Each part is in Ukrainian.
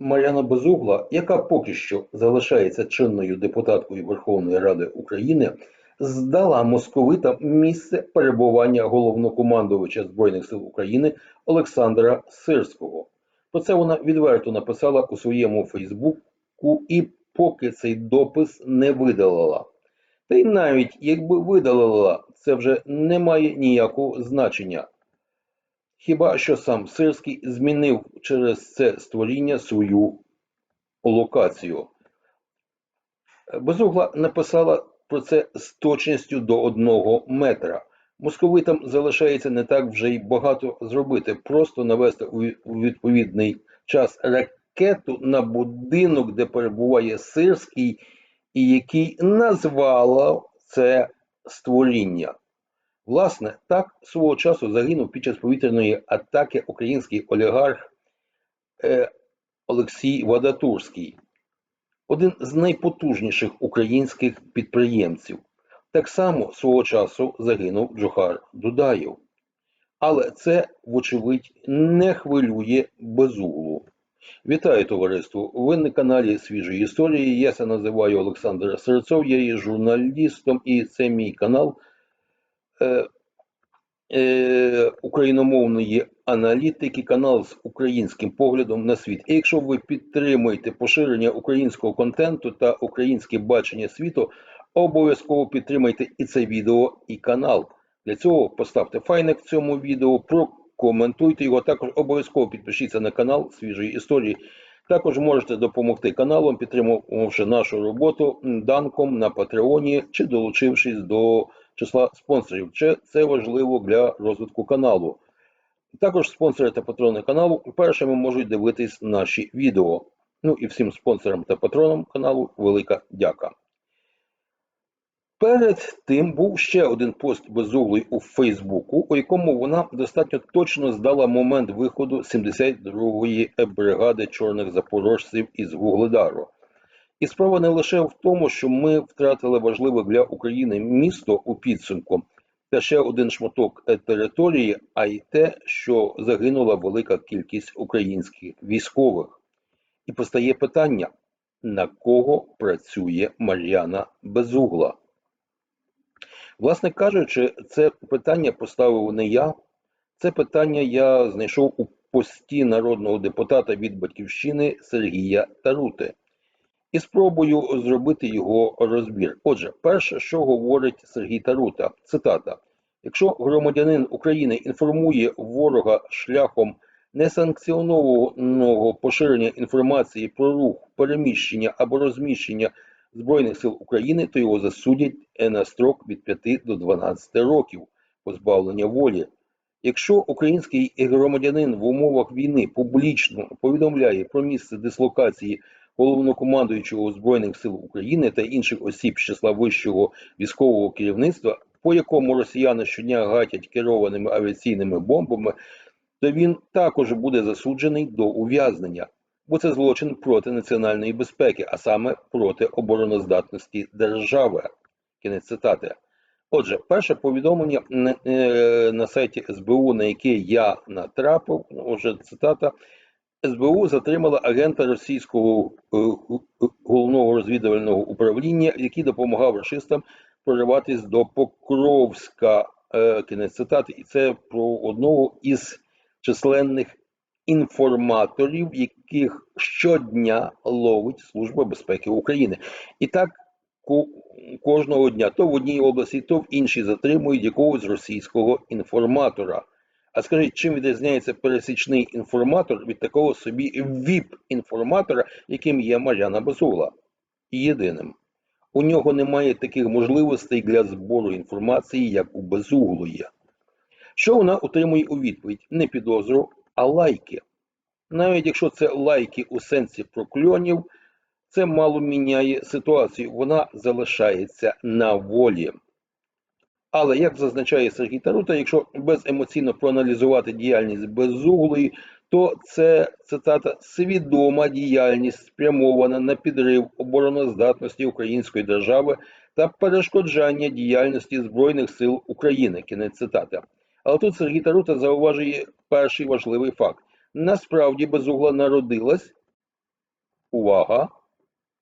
Мар'яна Безугла, яка поки що залишається чинною депутаткою Верховної Ради України, здала московитам місце перебування головнокомандувача Збройних сил України Олександра Сирського. Про це вона відверто написала у своєму Фейсбуку і поки цей допис не видалила. Та й навіть якби видалила, це вже не має ніякого значення. Хіба що сам Сирський змінив через це створіння свою локацію. Безугла написала про це з точністю до одного метра. Московитам залишається не так вже й багато зробити, просто навести у відповідний час ракету на будинок, де перебуває Сирський, і який назвала це створіння. Власне, так свого часу загинув під час повітряної атаки український олігарх е, Олексій Вадатурський, один з найпотужніших українських підприємців. Так само свого часу загинув Джохар Дудаєв. Але це, вочевидь, не хвилює безуглу. Вітаю товариство! Ви на каналі Свіжої історії. Я себе називаю Олександр Серцов, я є журналістом, і це мій канал україномовної аналітики, канал з українським поглядом на світ. І якщо ви підтримуєте поширення українського контенту та українське бачення світу, обов'язково підтримайте і це відео, і канал. Для цього поставте файник в цьому відео, прокоментуйте його. Також обов'язково підпишіться на канал свіжої історії. Також можете допомогти каналам, підтримавши нашу роботу данком на Патреоні чи долучившись до числа спонсорів. Це, це важливо для розвитку каналу. Також спонсори та патрони каналу першими можуть дивитись наші відео. Ну і всім спонсорам та патронам каналу велика дяка. Перед тим був ще один пост безуглий у Фейсбуку, у якому вона достатньо точно здала момент виходу 72-ї бригади чорних запорожців із Вугледару. І справа не лише в тому, що ми втратили важливе для України місто у підсумку та ще один шматок е, території, а й те, що загинула велика кількість українських військових. І постає питання: на кого працює Мар'яна Безугла? Власне кажучи, це питання поставив не я. Це питання я знайшов у пості народного депутата від Батьківщини Сергія Тарути. І спробую зробити його розбір. Отже, перше, що говорить Сергій Тарута, цитата: якщо громадянин України інформує ворога шляхом несанкціонованого поширення інформації про рух, переміщення або розміщення Збройних сил України, то його засудять на строк від 5 до 12 років позбавлення волі. Якщо український громадянин в умовах війни публічно повідомляє про місце дислокації головнокомандуючого Збройних сил України та інших осіб з числа вищого військового керівництва, по якому росіяни щодня гатять керованими авіаційними бомбами, то він також буде засуджений до ув'язнення, бо це злочин проти національної безпеки, а саме проти обороноздатності держави. Кінець цитати. Отже, перше повідомлення на, е, на сайті СБУ, на яке я натрапив, отже, цитата. СБУ затримала агента російського е, е, головного розвідувального управління, який допомагав рашистам прориватись до Покровська. Е, Кінець цитати, і це про одного із численних інформаторів, яких щодня ловить Служба безпеки України. І так кожного дня, то в одній області, то в іншій затримують якогось російського інформатора. А скажіть, чим відрізняється пересічний інформатор від такого собі ВІП-інформатора, яким є Мар'яна Безугла? Єдиним. У нього немає таких можливостей для збору інформації, як у Безуглої. Що вона отримує у відповідь? Не підозру, а лайки. Навіть якщо це лайки у сенсі прокльонів, це мало міняє ситуацію. Вона залишається на волі. Але як зазначає Сергій Тарута, якщо беземоційно проаналізувати діяльність безуглої, то це цитата свідома діяльність спрямована на підрив обороноздатності української держави та перешкоджання діяльності Збройних сил України. Кінець цитати. Але тут Сергій Тарута зауважує перший важливий факт: насправді безугла народилась увага,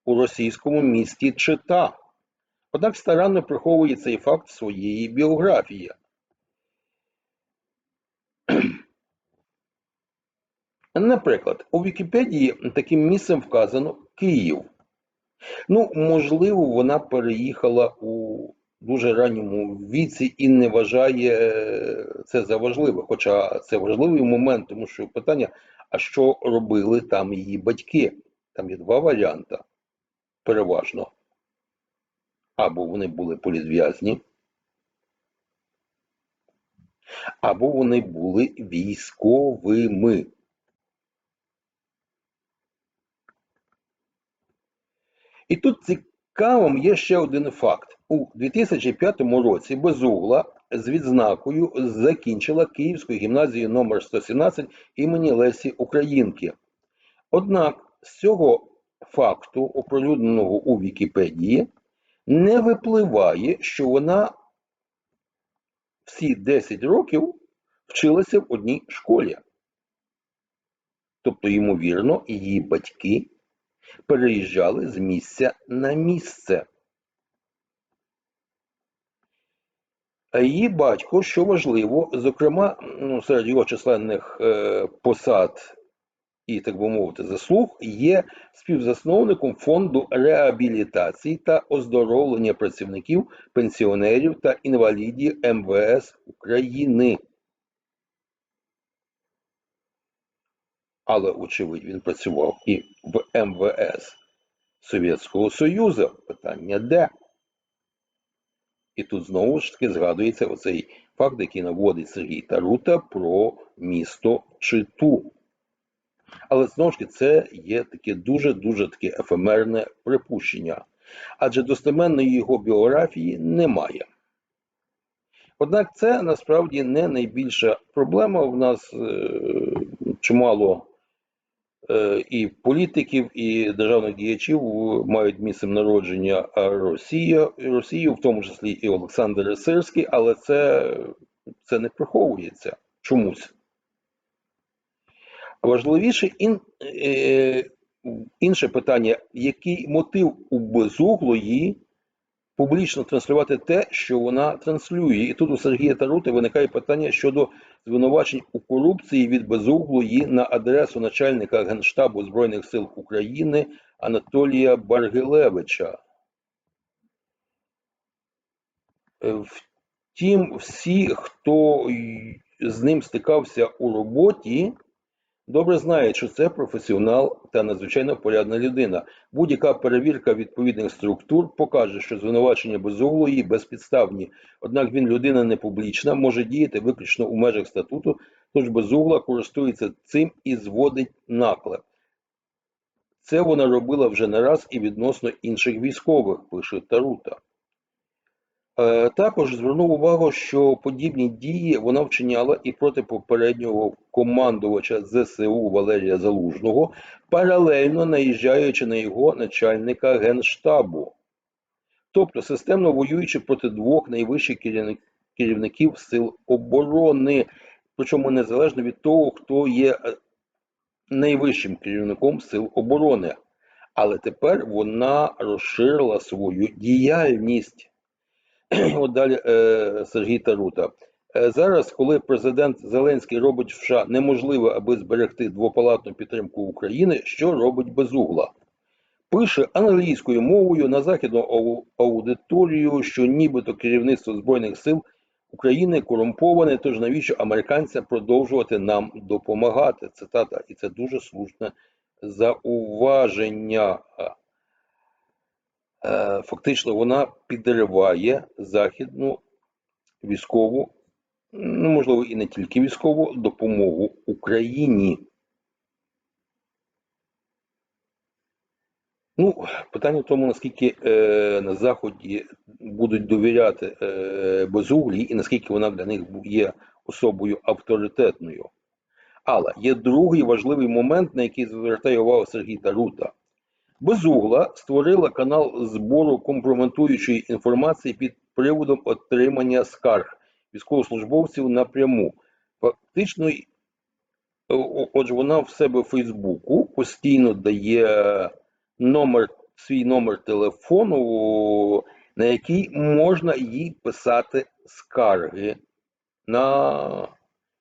у російському місті Чита. Однак старанно приховує цей факт своєї біографії. Наприклад, у Вікіпедії таким місцем вказано Київ. Ну, можливо, вона переїхала у дуже ранньому віці і не вважає це за важливе. Хоча це важливий момент, тому що питання: а що робили там її батьки? Там є два варіанти, переважно. Або вони були політв'язні, або вони були військовими. І тут цікавим є ще один факт. У 2005 році Безугла з відзнакою закінчила Київську гімназію номер 117 імені Лесі Українки. Однак з цього факту, оприлюдненого у Вікіпедії, не випливає, що вона всі 10 років вчилася в одній школі. Тобто, ймовірно, її батьки переїжджали з місця на місце. А її батько, що важливо, зокрема, ну, серед його численних е, посад і, так би мовити, заслуг, є співзасновником фонду реабілітації та оздоровлення працівників, пенсіонерів та інвалідів МВС України. Але, очевидь, він працював і в МВС Совєтського Союзу. Питання де? І тут знову ж таки згадується оцей факт, який наводить Сергій Тарута про місто Читу. Але знову ж таки, це є таке дуже-дуже таке ефемерне припущення, адже достеменної його біографії немає. Однак це насправді не найбільша проблема. В нас е, чимало е, і політиків, і державних діячів мають місцем народження Росія, Росію, в тому числі і Олександр Сирський, але це, це не приховується чомусь. Важливіше ін, е, інше питання: який мотив у безуглої публічно транслювати те, що вона транслює? І тут у Сергія Тарути виникає питання щодо звинувачень у корупції від безуглої на адресу начальника Генштабу Збройних сил України Анатолія Баргилевича. Втім, всі, хто з ним стикався у роботі, добре знають, що це професіонал та надзвичайно порядна людина. Будь-яка перевірка відповідних структур покаже, що звинувачення безуглої безпідставні. Однак він людина не публічна, може діяти виключно у межах статуту, тож безугла користується цим і зводить наклеп. Це вона робила вже не раз і відносно інших військових, пише Тарута. Е, також звернув увагу, що подібні дії вона вчиняла і проти попереднього командувача ЗСУ Валерія Залужного, паралельно наїжджаючи на його начальника Генштабу, тобто системно воюючи проти двох найвищих керівників сил оборони, причому незалежно від того, хто є е, найвищим керівником сил оборони. Але тепер вона розширила свою діяльність. От далі е, Сергій Тарута. Е, зараз, коли президент Зеленський робить в США неможливе, аби зберегти двопалатну підтримку України, що робить безугла? Пише англійською мовою на західну аудиторію, що нібито керівництво Збройних сил України корумповане, тож навіщо американцям продовжувати нам допомагати? Цитата, і це дуже слушне зауваження. Е, фактично вона підриває західну військову, ну можливо, і не тільки військову допомогу Україні. Ну, питання в тому, наскільки е, на Заході будуть довіряти е, Безуглі і наскільки вона для них є особою авторитетною. Але є другий важливий момент, на який звертає увагу Сергій Тарута. Безугла створила канал збору компрометуючої інформації під приводом отримання скарг військовослужбовців напряму. Фактично Отже, вона в себе в Фейсбуку постійно дає номер, свій номер телефону, на який можна їй писати скарги на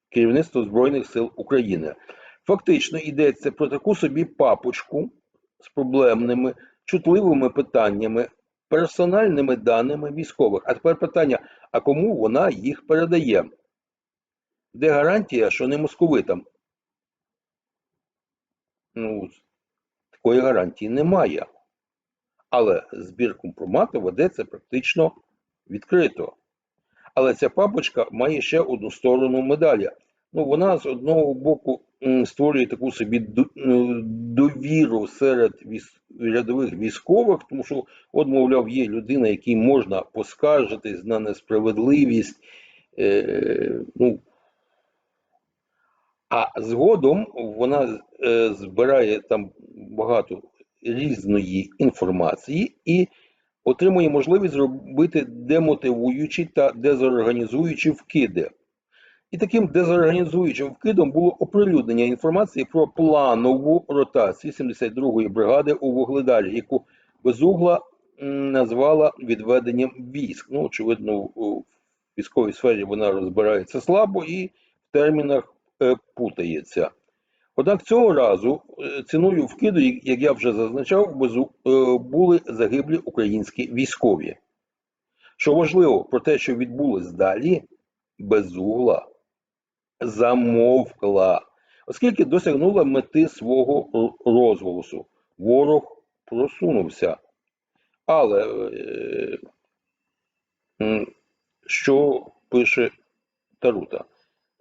керівництво Збройних сил України. Фактично йдеться про таку собі папочку з проблемними, чутливими питаннями, персональними даними військових. А тепер питання: а кому вона їх передає? Де гарантія, що не московитам? Ну, такої гарантії немає. Але збір компромату ведеться практично відкрито. Але ця папочка має ще одну сторону медалі. Ну, вона з одного боку створює таку собі ну, довіру серед рядових військових, тому що, от, мовляв, є людина, якій можна поскаржитись на несправедливість. Е, ну, а згодом вона е, збирає там багато різної інформації і отримує можливість зробити демотивуючі та дезорганізуючі вкиди. І таким дезорганізуючим вкидом було оприлюднення інформації про планову ротацію 72-ї бригади у Вугледарі, яку Безугла назвала відведенням військ. Ну, очевидно, у військовій сфері вона розбирається слабо і в термінах е, путається. Однак цього разу е, ціною вкиду, як- я вже зазначав, е, були загиблі українські військові. Що важливо про те, що відбулось далі, безугла замовкла, оскільки досягнула мети свого розголосу. Ворог просунувся. Але е, що пише Тарута?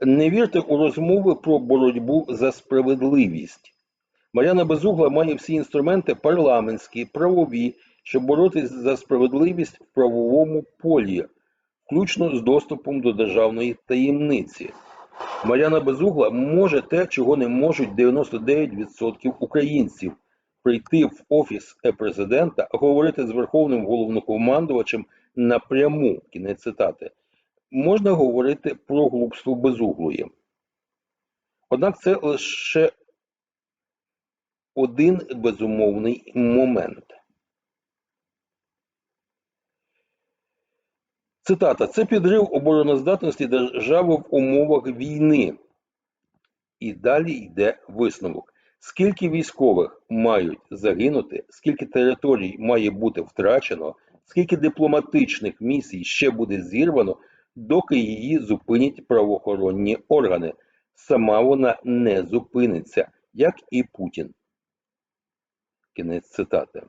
Не вірте у розмови про боротьбу за справедливість. Мар'яна Безугла має всі інструменти парламентські, правові, щоб боротись за справедливість в правовому полі, включно з доступом до державної таємниці. Мар'яна Безугла може те, чого не можуть 99% українців прийти в офіс президента, говорити з верховним головнокомандувачем напряму. Кінець цитати. Можна говорити про глупство безуглої. Однак це лише один безумовний момент. Цитата: це підрив обороноздатності держави в умовах війни. І далі йде висновок. Скільки військових мають загинути, скільки територій має бути втрачено, скільки дипломатичних місій ще буде зірвано, доки її зупинять правоохоронні органи. Сама вона не зупиниться, як і Путін. Кінець цитати.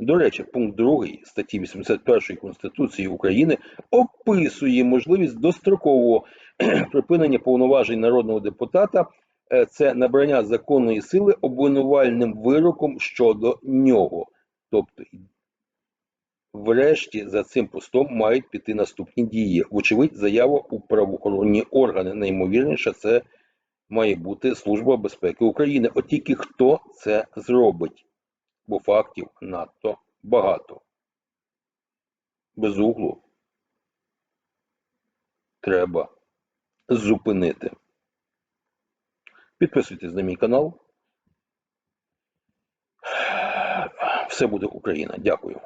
До речі, пункт 2 статті 81 Конституції України описує можливість дострокового припинення повноважень народного депутата. Е, Це набрання законної сили обвинувальним вироком щодо нього. Тобто, врешті за цим постом мають піти наступні дії. Вочевидь, заява у правоохоронні органи. Наймовірніше, це має бути Служба безпеки України. От тільки хто це зробить? Бо фактів надто багато. Без углу треба зупинити. Підписуйтесь на мій канал. Все буде Україна. Дякую.